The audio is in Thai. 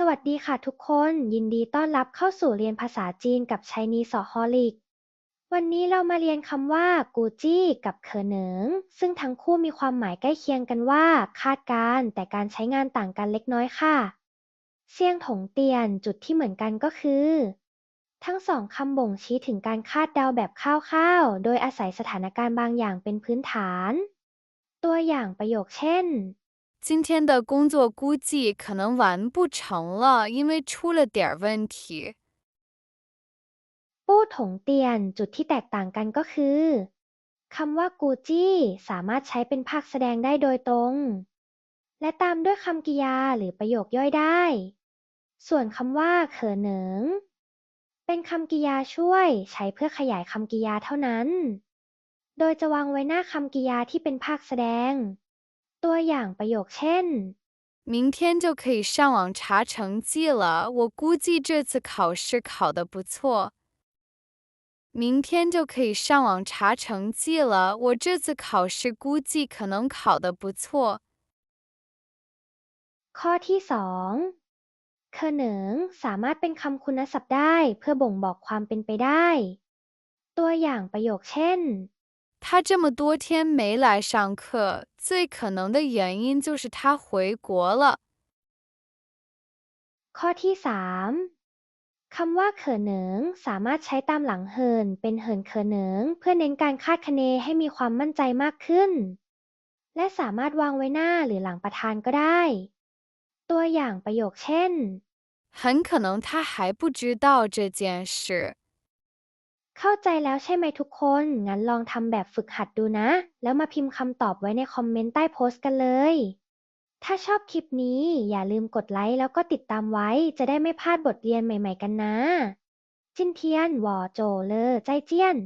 สวัสดีค่ะทุกคน ยินดีต้อนรับเข้าสู่เรียนภาษาจีนกับ Chinese Holic วันนี้เรามาเรียนคำว่า กูจี้ กับเขอเหนิง ซึ่งทั้งคู่มีความหมายใกล้เคียงกันว่า คาดการ์แต่การใช้งานต่างกันเล็กน้อยค่ะ เซี่ยงถงเตียนจุดที่เหมือนกันก็คือ ทั้งสองคำบ่งชี้ถึงการคาดเดาแบบคร่าวๆ โดยอาศัยสถานการณ์บางอย่างเป็นพื้นฐาน ตัวอย่างประโยคเช่น 今天的工作估计可能完不成了，因为出了点儿问题。 ปู้ถงเตียน จุดที่แตกต่างกันก็คือคำว่ากูจี้สามารถใช้เป็นภาคแสดงได้โดยตรง และตามด้วยคำกริยาหรือประโยคย่อยได้ ส่วนคำว่าเขอเหนิง เป็นคำกริยาช่วยใช้เพื่อขยายคำกริยาเท่านั้น โดยจะวางไว้หน้าคำกริยาที่เป็นภาคแสดง ตัวอย่างประโยคเช่น 明天就可以上网查成绩了，我估计这次考试考得不错。明天就可以上网查成绩了，我这次考试估计可能考得不错。 ข้อที่สองเคอเหนิงสามารถเป็นคำคุณศัพท์ได้เพื่อบ่งบอกความเป็นไปได้ ตัวอย่างประโยคเช่น 他这么多天没来上课，最可能的原因就是他回国了。 ข้อที่สามคำว่าเขอเหนิงสามารถใช้ตามหลังเหินเป็นเหินเขอเหนิงเพื่อเน้นการคาดคะเนให้มีความมั่นใจมากขึ้น และสามารถวางไว้หน้าหรือหลังประธานก็ได้ ตัวอย่างประโยคเช่น 很可能他还不知道这件事。 เข้าใจแล้วใช่ไหมทุกคน งั้นลองทำแบบฝึกหัดดูนะ แล้วมาพิมพ์คำตอบไว้ในคอมเมนต์ใต้โพสต์กันเลย ถ้าชอบคลิปนี้อย่าลืมกดไลค์แล้วก็ติดตามไว้ จะได้ไม่พลาดบทเรียนใหม่ๆกันนะ จินเทียน หวอโจเลอ ใจเจี้ยน